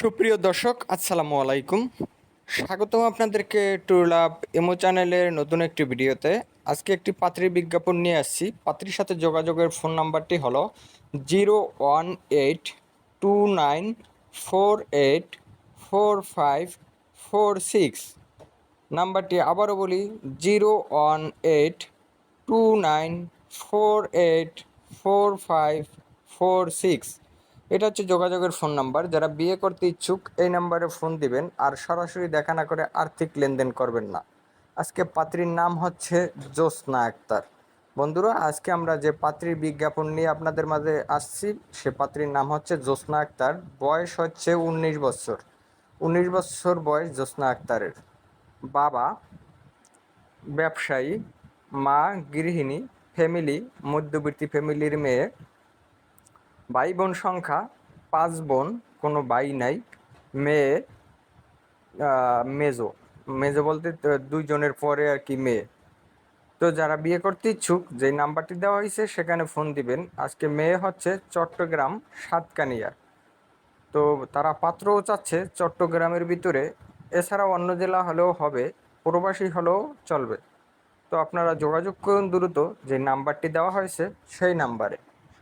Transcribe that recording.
সুপ্রিয় দর্শক, আসসালামু আলাইকুম। স্বাগতম আপনাদেরকে ট্যুর টুরলাভ এমো চ্যানেলের নতুন একটি ভিডিওতে। আজকে একটি পাত্রীর বিজ্ঞাপন নিয়ে আসছি। পাত্রীর সাথে যোগাযোগের ফোন নাম্বারটি হলো zero one eight two nine four eight four five four six. নাম্বারটি আবারও বলি, zero one eight two nine four eight four five four six. এটা হচ্ছে যোগাযোগের ফোন নাম্বার যারা বিয়ে করতে ইচ্ছুক, এই নাম্বারে ফোন দিবেন, আর সরাসরি দেখা না করে আর্থিক লেনদেন করবেন না। আজকে পাত্রীর নাম হচ্ছে জ্যোৎস্না আক্তার। বন্ধুরা, আজকে আমরা যে পাত্রীর বিজ্ঞাপন নিয়ে আপনাদের মাঝে আসছি, সে পাত্রীর নাম হচ্ছে জ্যোৎস্না আক্তার। বয়স হচ্ছে উনিশ বছর। উনিশ বছর বয়স জ্যোৎস্না আক্তারের। বাবা ব্যবসায়ী, মা গৃহিণী ফ্যামিলি মধ্যবর্তী ফ্যামিলির মেয়ে। ভাই বোন সংখ্যা পাঁচ বোন, কোনো ভাই নাই, মেয়ে মেজো। মেজো বলতে দুইজনের পরে আর কি মেয়ে। তো যারা বিয়ে করতে ইচ্ছুক যে নাম্বারটি দেওয়া হয়েছে, সেখানে ফোন দিবেন। আজকে মেয়ে হচ্ছে চট্টগ্রাম সাতকানিয়া তো তারা পাত্রও চাচ্ছে চট্টগ্রামের ভিতরে। এছাড়াও অন্য জেলা হলেও হবে, প্রবাসী হলেও চলবে। তো আপনারা যোগাযোগ করুন দ্রুত, যে নাম্বারটি দেওয়া হয়েছে, সেই নাম্বারে।